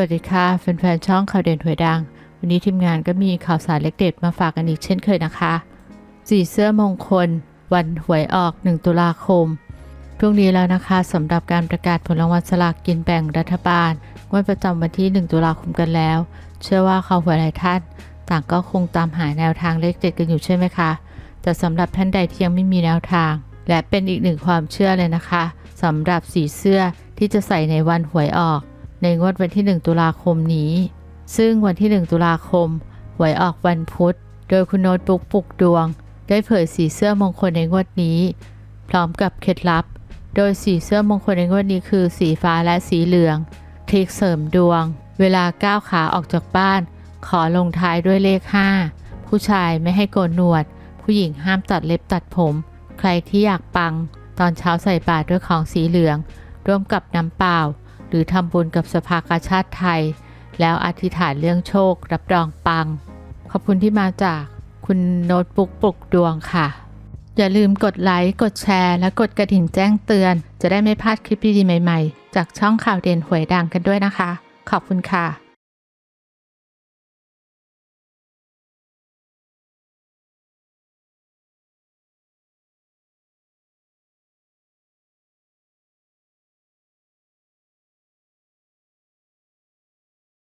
วัสดีค่ะแฟนๆช่องข่าวเด่นหวยดัง วันนี้ทีมงานก็มีข่าวสารเล็กเด็ดมาฝากกันอีกเช่นเคยนะคะสีเสื้อมงคล วันหวยออก 1 ตุลาคมพรุ่งนี้แล้วนะคะสำหรับการประกาศผลรางวัลสลากกินแบ่งรัฐบาลงวดประจำวันที่ 1 ตุลาคมกันแล้ว เชื่อว่าเขาหวยหลายท่าน ต่างก็คงตามหาแนวทางเลขเด็ดกันอยู่ใช่ไหมคะแต่สำหรับท่านใดที่ยังไม่มีแนวทาง และเป็นอีกหนึ่งความเชื่อเลยนะคะสำหรับสีเสื้อที่จะใส่ในวันหวยออก ในงวดวันที่ 1 ตุลาคมนี้ ซึ่งวันที่ 1 ตุลาคม หวยออกวันพุธ โดยคุณโน้ตบุ๊กปลุกดวง ได้เผยสีเสื้อมงคลในงวดนี้ พร้อมกับเคล็ดลับ โดยสีเสื้อมงคลในงวดนี้คือ สีฟ้าและสีเหลืองทริกเสริมดวง เวลาก้าวขาออกจากบ้าน ขอลงท้ายด้วยเลข 5 ผู้ชายไม่ให้โกนหนวด ผู้หญิงห้ามตัดเล็บตัดผม ใครที่อยากปัง ตอนเช้าใส่บาตรด้วยของสีเหลือง ร่วมกับน้ำเปล่า หรือทำบุญกับสภากาชาติไทย แล้วอธิษฐานเรื่องโชครับรองปัง ขอบคุณที่มาจากคุณโน้ตบุ๊กปลุกดวงค่ะ อย่าลืมกดไลค์ กดแชร์ และกดกระดิ่งแจ้งเตือน จะได้ไม่พลาดคลิปดีๆใหม่ ๆ จากช่องข่าวเด่นหวยดังกันด้วยนะคะ ขอบคุณค่ะ